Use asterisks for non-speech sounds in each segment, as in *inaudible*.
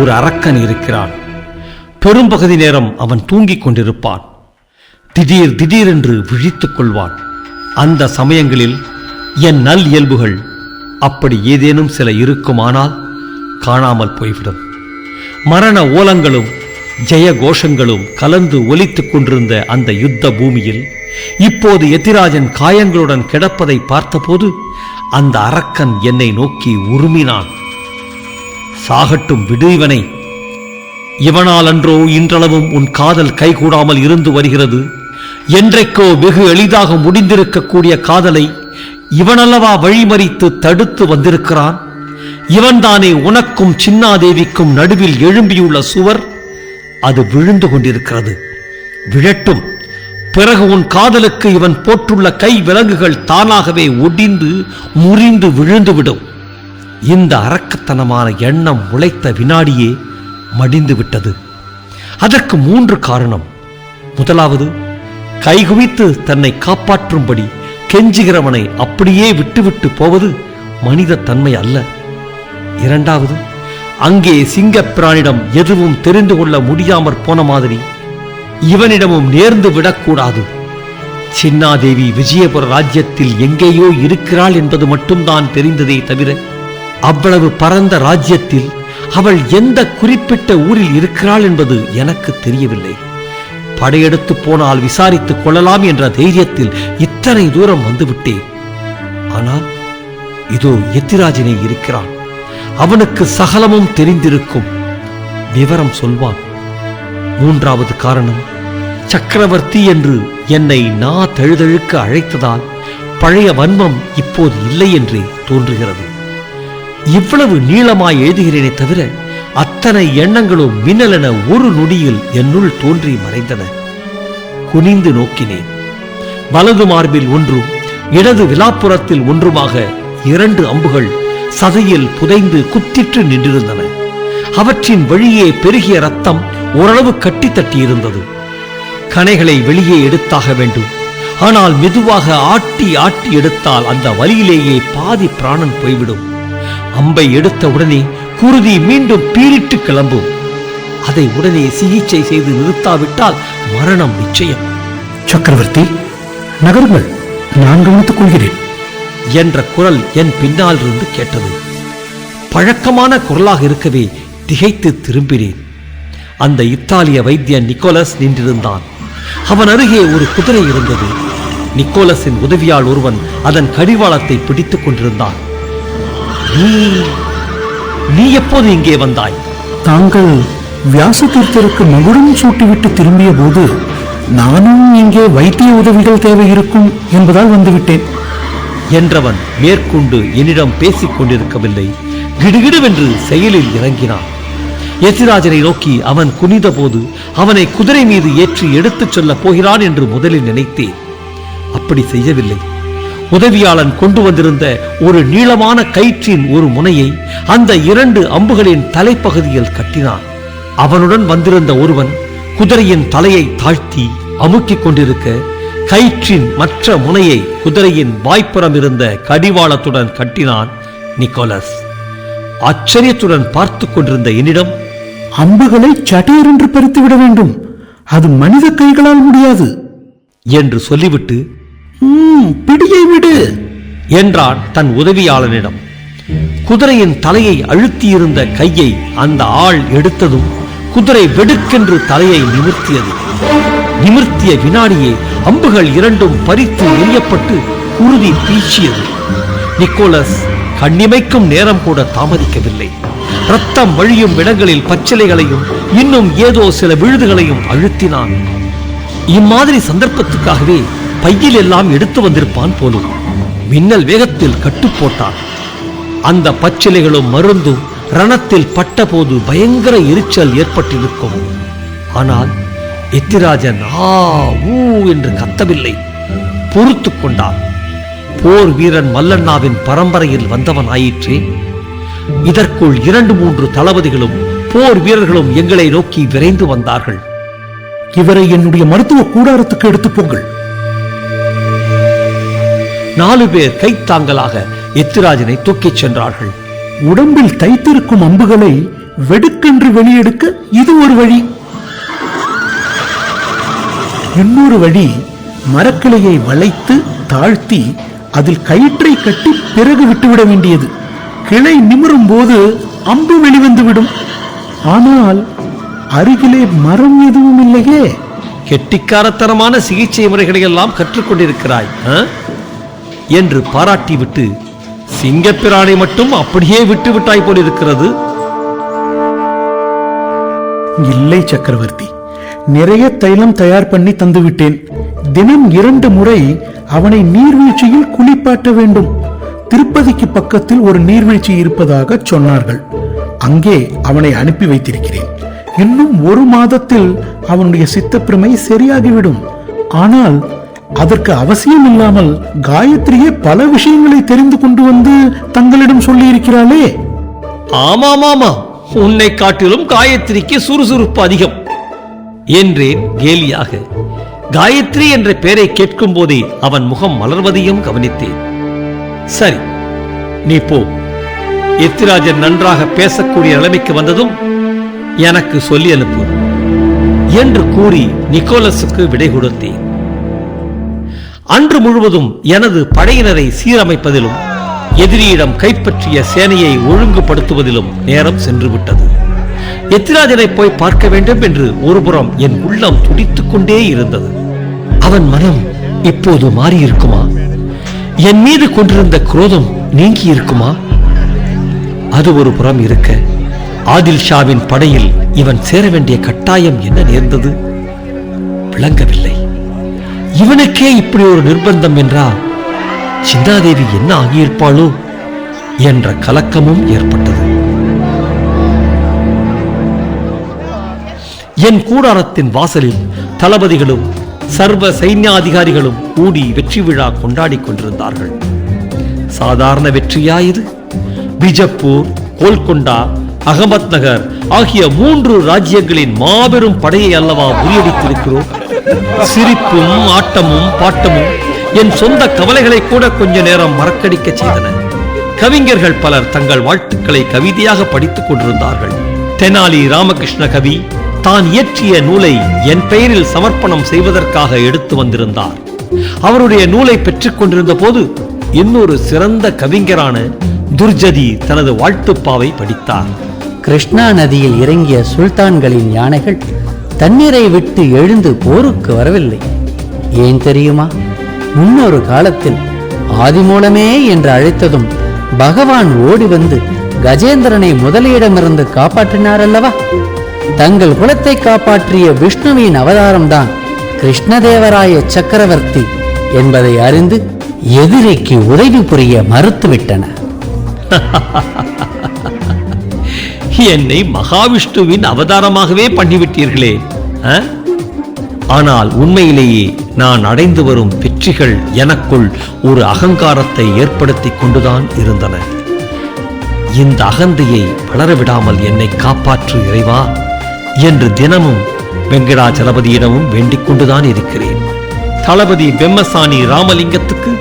ஒரு அரக்கன் இருக்கிறான். பெரும்பகுதி நேரம் அவன் தூங்கிக் கொண்டிருப்பான். திடீர் திடீரென்று விழித்துக் கொள்வான். அந்த சமயங்களில் என் நல் இயல்புகள் அப்படி ஏதேனும் சில இருக்குமானால் காணாமல் போய்விடும். மரண ஓலங்களும் ஜெய கோஷங்களும் கலந்து ஒலித்துக் கொண்டிருந்த அந்த யுத்த பூமியில் இப்போது எதிராஜன் காயங்களுடன் கிடப்பதை பார்த்தபோது அந்த அரக்கன் என்னை நோக்கி உருமினான். சாகட்டும் விடு இவனை. இவனால் அன்றோ இன்றளவும் உன் காதல் கைகூடாமல் இருந்து வருகிறது. என்றைக்கோ வெகு எளிதாக முடிந்திருக்கக்கூடிய காதலை இவனல்லவா வழிமறித்து தடுத்து வந்திருக்கிறான். இவன்தானே உனக்கும் சின்னாதேவிக்கும் நடுவில் எழும்பியுள்ள சுவர். அது விழுந்து கொண்டிருக்கிறது. விழட்டும். பிறகு உன் காதலுக்கு இவன் போட்டுள்ள கை விலங்குகள் தானாகவே ஒடிந்து முறிந்து விழுந்துவிடும். இந்த அரக்கத்தனமான எண்ணம் உழைத்த வினாடியே மடிந்து விட்டது அதற்கு மூன்று காரணம். முதலாவது கைகுவித்து தன்னை காப்பாற்றும்படி கெஞ்சுகிறவனை அப்படியே விட்டுவிட்டு போவது மனித தன்மை அல்ல. இரண்டாவது அங்கே சிங்கப்பிரானிடம் எதுவும் தெரிந்து கொள்ள முடியாமற் போன மாதிரி இவனிடமும் நேர்ந்து விடக்கூடாது. சின்னாதேவி விஜயபுர ராஜ்யத்தில் எங்கேயோ இருக்கிறாள் என்பது மட்டும்தான் தெரிந்ததே தவிர அவ்வளவு பரந்த ராஜ்யத்தில் அவள் எந்த குறிப்பிட்ட ஊரில் இருக்கிறாள் என்பது எனக்கு தெரியவில்லை. படையெடுத்து போனால் விசாரித்துக் கொள்ளலாம் என்ற தைரியத்தில் இத்தனை தூரம் வந்துவிட்டேன். ஆனால் இதோ எத்திராஜனே இருக்கிறான். அவனுக்கு சகலமும் தெரிந்திருக்கும். விவரம் சொல்வான். மூன்றாவது காரணம் சக்கரவர்த்தி என்று என்னை நா தழுதழுக்க அழைத்ததால் பழைய வன்மம் இப்போது இல்லை என்றே தோன்றுகிறது. இவ்வளவு நீளமாய் எழுதுகிறேனே தவிர அத்தனை எண்ணங்களும் மின்னலென ஒரு நொடியில் என்னுள் தோன்றி மறைந்தன. குனிந்து நோக்கினேன். வலது மார்பில் ஒன்றும் இடது விழாப்புறத்தில் ஒன்றுமாக இரண்டு அம்புகள் சதையில் புதைந்து குத்திற்று நின்றிருந்தன. அவற்றின் வழியே பெருகிய ரத்தம் ஓரளவு கட்டி தட்டியிருந்தது. கணைகளை வெளியே எடுத்தாக வேண்டும். ஆனால் மெதுவாக ஆட்டி ஆட்டி எடுத்தால் அந்த வழியிலேயே பாதி பிராணன் போய்விடும். அம்பை எடுத்த உடனே குருதி மீண்டும் பீரிட்டு கிளம்பும். அதை உடனே சிகிச்சை செய்து நிறுத்தாவிட்டால் மரணம் நிச்சயம். சக்கரவர்த்தி நகருங்கள். நான் கவனித்துக் கொள்கிறேன். என்ற குரல் என் பின்னால் இருந்து கேட்டது. பழக்கமான குரலாக இருக்கவே திகைத்து திரும்பினேன். அந்த இத்தாலிய வைத்தியன் நிக்கோலஸ் நின்றிருந்தான். அவன் அருகே ஒரு குதிரை இருந்தது. நிக்கோலஸின் உதவியால் ஒருவன் அதன் கடிவாளத்தை பிடித்துக் கொண்டிருந்தான். *gasps* நீ எப்போது இங்கே வந்தாய்? தாங்கள் வியாச தீர்த்தருக்கு மகுடம் சூட்டிவிட்டு திரும்பிய போது நானும் இங்கே வைத்திய உதவிகள் தேவை இருக்கும் என்பதால் வந்துவிட்டேன். என்றவன் மேற்கொண்டு என்னிடம் பேசிக் கொண்டிருக்கவில்லை. கிடுகிடுவென்று செயலில் இறங்கினான். எதிராஜனை நோக்கி அவன் குனிந்தபோது அவனை குதிரை மீது ஏற்றி எடுத்துச் செல்லப் போகிறான் என்று முதலில் நினைத்தேன். அப்படி செய்யவில்லை. உதவியாளன் கொண்டு வந்திருந்த ஒரு நீளமான கயிற்றின் ஒரு முனையை அந்த இரண்டு அம்புகளின் தலைப்பகுதியில் கட்டினான். அவனுடன் வந்திருந்த ஒருவன் குதிரையின் தலையை தாழ்த்தி அமுக்கிக் கொண்டிருக்க கயிற்றின் மற்ற முனையை குதிரையின் வாய்ப்புறம் இருந்த கடிவாளத்துடன் கட்டினான் நிக்கோலஸ். ஆச்சரியத்துடன் பார்த்துக் கொண்டிருந்த என்னிடம் அம்புகளை சட்டேர் என்று பறித்து விட வேண்டும். அது மனித கைகளால் முடியாது. என்று சொல்லிவிட்டு பிடியை விடு. என்றான் தன் உதவியாளனிடம். குதிரையின் தலையை அழுத்தியிருந்த கையை அந்த ஆள் எடுத்ததும் குதிரை வெடுக்கென்று தலையை நிமிர்த்தியது. நிமிர்த்திய வினாடியே அம்புகள் இரண்டும் பறித்து எரியப்பட்டு குருதி பீச்சியது. நிக்கோலஸ் கண்ணிமைக்கும் நேரம் கூட தாமதிக்கவில்லை. ரத்தம் வழியும் இடங்களில் பச்சிலைகளையும் இன்னும் ஏதோ சில விழுதுகளையும் அழுத்தினான். இம்மாதிரி சந்தர்ப்பத்துக்காகவே பையில் எல்லாம் எடுத்து வந்திருப்பான் போலும். மின்னல் வேகத்தில் கட்டு போட்டான். அந்த பச்சிலைகளும் மருந்தும் ரணத்தில் பட்டபோது பயங்கர எரிச்சல் ஏற்பட்டிருக்கும். ஆனால் எத்திராஜன் ஆ ஊ என்று கத்தவில்லை. பொறுத்துக் கொண்டான். போர் வீரன் மல்லண்ணாவின் பரம்பரையில் வந்தவன் ஆயிற்றே. இதற்குள் இரண்டு மூன்று தளபதிகளும் போர் வீரர்களும் எங்களை நோக்கி விரைந்து வந்தார்கள். இவரை என்னுடைய மருத்துவ கூடாரத்துக்கு எடுத்துப் போங்கள். நாலு பேர் கைத்தாங்கலாக எத்திராஜனை தூக்கிச் சென்றார்கள். உடம்பில் தைத்திருக்கும் அம்புகளை வெடுக்கென்று வெளியெடுக்க இது ஒரு வழி. இன்னொரு வழி மரக்கிளையை வளைத்து தாழ்த்தி அதில் கயிற்றை கட்டி பிறகு விட்டுவிட வேண்டியது. கிளை நிமிரும் போது அம்பு வெளிவந்துவிடும் ஆனால் அருகிலே மரம் எதுவும் இல்லையே. கெட்டிக்காரத்தனமான சிகிச்சை முறைகளை எல்லாம் கற்றுக்கொண்டிருக்கிறாய் என்று பாராட்டிவிட்டு சிங்கப்பிரானை மட்டும் அப்படியே விட்டு விட்டாய் போலிருக்கிறது. இல்லை சக்கரவர்த்தி. நிறைய தைலம் தயார் பண்ணி தந்து விட்டேன் தினம் இரண்டு முறை அவனை நீர்வீழ்ச்சியில் குளிப்பாட்ட வேண்டும். திருப்பதிக்கு பக்கத்தில் ஒரு நீர்வீழ்ச்சி இருப்பதாக சொன்னார்கள். அங்கே அவனை அனுப்பி வைத்திருக்கிறேன். இன்னும் ஒரு மாதத்தில் அவனுடைய சித்தப்பிரமை சரியாகிவிடும். ஆனால் அதற்கு அவசியம் இல்லாமல் காயத்ரியே பல விஷயங்களை தெரிந்து கொண்டு வந்து தங்களிடம் சொல்லி இருக்கிறாளே ஆமாமாமா உன்னை காட்டிலும் காயத்ரிக்கு சுறுசுறுப்பு அதிகம். என்றேன் கேலியாக. காயத்ரி என்ற பெயரை கேட்கும் போதே அவன் முகம் மலர்வதையும் கவனித்தேன். சரி நீ போ. எத்திராஜன் நன்றாக பேசக்கூடிய நிலைமைக்கு வந்ததும் எனக்கு சொல்லி அனுப்பு என்று கூறி நிக்கோலஸுக்கு விடை கொடுத்தேன். அன்று முழுவதும் எனது படையினரை சீரமைப்பதிலும் எதிரியிடம் கைப்பற்றிய சேனையை ஒழுங்குபடுத்துவதிலும் நேரம் சென்றுவிட்டது. எத்திராஜனை போய் பார்க்க வேண்டும் என்று ஒருபுறம் என் உள்ளம் துடித்துக் கொண்டே இருந்தது. அவன் மனம் இப்போது மாறியிருக்குமா? என் மீது கொண்டிருந்த குரோதம் நீங்கி இருக்குமா அது ஒரு புறம் இருக்க ஆதில் ஷாவின் படையில் இவன் சேர வேண்டிய கட்டாயம் என்ன நேர்ந்தது? விளங்கவில்லை. இவனுக்கே இப்படி ஒரு நிர்பந்தம் என்றால் சிந்தாதேவி என்ன ஆகியிருப்பாளோ என்ற கலக்கமும் ஏற்பட்டது. என் கூடாரத்தின் வாசலில் தளபதிகளும் சர்வ சைன்யாதிகாரிகளும் கூடி வெற்றி விழா கொண்டாடிக் கொண்டிருந்தார்கள். சாதாரண வெற்றியா இது? பிஜப்பூர் கோல்கொண்டா அகமத் நகர் ஆகிய மூன்று ராஜ்யங்களின் மாபெரும் படையை அல்லவா முறியடித்திருக்கிறோம்? சிரிப்பும் ஆட்டமும் பாட்டமும் என் சொந்த கவலைகளை கூட கொஞ்ச நேரம் மறக்கடிக்க செய்தன. கவிஞர்கள் பலர் தங்கள் வாழ்த்துக்களை கவிதையாக படித்துக் கொண்டிருந்தார்கள். தெனாலி ராமகிருஷ்ண கவி தான் இயற்றிய நூலை என் பெயரில் சமர்ப்பணம் செய்வதற்காக எடுத்து வந்திருந்தார். அவருடைய நூலை பெற்றுக் கொண்டிருந்த போது இன்னொரு சிறந்த கவிஞரான துர்ஜதி தனது வாழ்த்துப்பாவை படித்தார். கிருஷ்ணா நதியில் இறங்கிய சுல்தான்களின் யானைகள் தண்ணீரை விட்டு எழுந்து போருக்கு வரவில்லை. ஏன் தெரியுமா? முன்னொரு காலத்தில் ஆதிமூலமே என்று அழைத்ததும் பகவான் ஓடி வந்து கஜேந்திரனை முதலியிடமிருந்து காப்பாற்றினார் அல்லவா தங்கள் குலத்தை காப்பாற்றிய விஷ்ணுவின் அவதாரம்தான் கிருஷ்ணதேவராய சக்கரவர்த்தி என்பதை அறிந்து எதிரிக்கு உதவி புரிய மறுத்துவிட்டன. *laughs* என்னை மகாவிஷ்ணுவின் அவதாரமாகவே பண்ணிவிட்டீர்களே ஆனால் உண்மையிலேயே நான் அடைந்து வரும் வெற்றிகள் எனக்குள் ஒரு அகங்காரத்தை ஏற்படுத்தி கொண்டுதான் இருந்தன. இந்த அகந்தையை வளர விடாமல் என்னை காப்பாற்று இறைவா என்று தினமும் வெங்கடாச்சலபதியிடமும் வேண்டிக் கொண்டுதான் இருக்கிறேன். தளபதி பெம்மசாணி ராமலிங்கத்துக்கு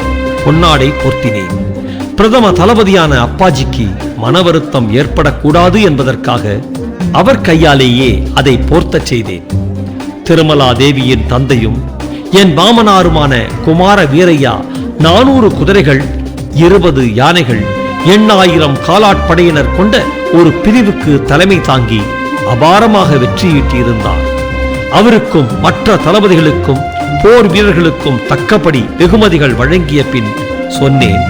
பொன்னாடை போர்த்தினேன். பிரதம தளபதியான அப்பாஜிக்கு மன வருத்தம் ஏற்படக்கூடாது என்பதற்காக அவர் கையாலேயே அதை போர்த்தச் செய்தேன். திருமலா தேவியின் தந்தையும் என் மாமனாருமான குமார வீரையா நானூறு குதிரைகள் இருபது யானைகள் எண்ணாயிரம் காலாட்படையினர் கொண்ட ஒரு பிரிவுக்கு தலைமை தாங்கி அபாரமாக வெற்றியீட்டியிருந்தார். அவருக்கும் மற்ற தளபதிகளுக்கும் போர் வீரர்களுக்கும் தக்கபடி வெகுமதிகள் வழங்கிய பின் சொன்னேன்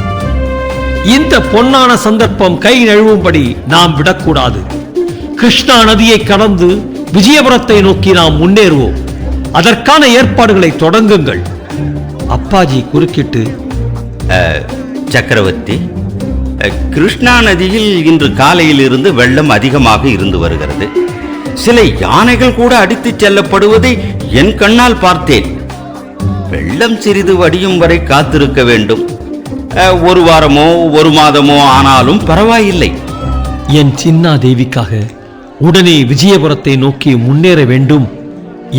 இந்த பொன்னான சந்தர்ப்பம் கை நழுவும்படி நாம் விடக்கூடாது. கிருஷ்ணா நதியை கடந்து விஜயபுரத்தை நோக்கி நாம் முன்னேறுவோம். அதற்கான ஏற்பாடுகளை தொடங்குங்கள். அப்பாஜி குறுக்கிட்டு சக்கரவர்த்தி அஹ், கிருஷ்ணா நதியில் இன்று காலையில் இருந்து வெள்ளம் அதிகமாக இருந்து வருகிறது. சில யானைகள் கூட அடித்துச் செல்லப்படுவதை என் கண்ணால் பார்த்தேன். வெள்ளம் சிறிது வடியும் வரை காத்திருக்க வேண்டும். ஒரு வாரமோ ஒரு மாதமோ ஆனாலும் பரவாயில்லை. என் சின்னா தேவிக்காக உடனே விஜயபுரத்தை நோக்கி முன்னேற வேண்டும்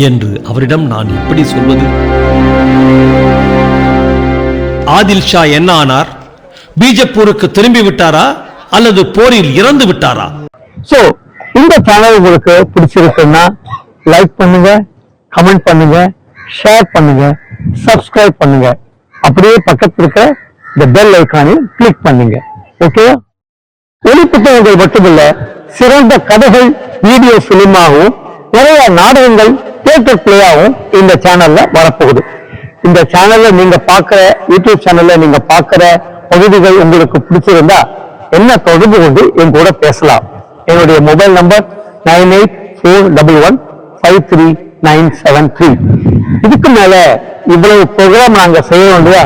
என்று அவரிடம் நான் எப்படி சொல்வது? ஆதில் ஷா என்ன ஆனார்? பீஜப்பூருக்கு திரும்பி விட்டாரா? அல்லது போரில் இறந்து விட்டாரா? So, இந்த சேனல் உங்களுக்கு பிடிச்சிருக்குன்னா லைக் பண்ணுங்க கமெண்ட் பண்ணுங்க ஷேர் பண்ணுங்க சப்ஸ்கிரைப் பண்ணுங்க. அப்படியே பக்கத்துல இருக்க இந்த பெல் ஐக்கானையும் கிளிக் பண்ணுங்க. ஓகேவா ஒளி புத்தகங்கள் மட்டுமல்ல சிறந்த கதைகள் வீடியோ பிலிமாகவும் நிறைய நாடகங்கள் தியேட்டர் பிளேயாகவும் இந்த சேனல்ல வரப்போகுது. இந்த சேனல்ல நீங்க பார்க்கிற யூடியூப் சேனல்ல நீங்க பார்க்கிற பகுதிகள் உங்களுக்கு பிடிச்சிருந்தா என்ன தொடர்பு கொண்டு என் கூட பேசலாம். என்னுடைய mobile number nine eight four double one five three nine seven three இதுக்கு மேல இவ்வளவு ப்ரோக்ராம் நாங்க செய்ய வேண்டியதா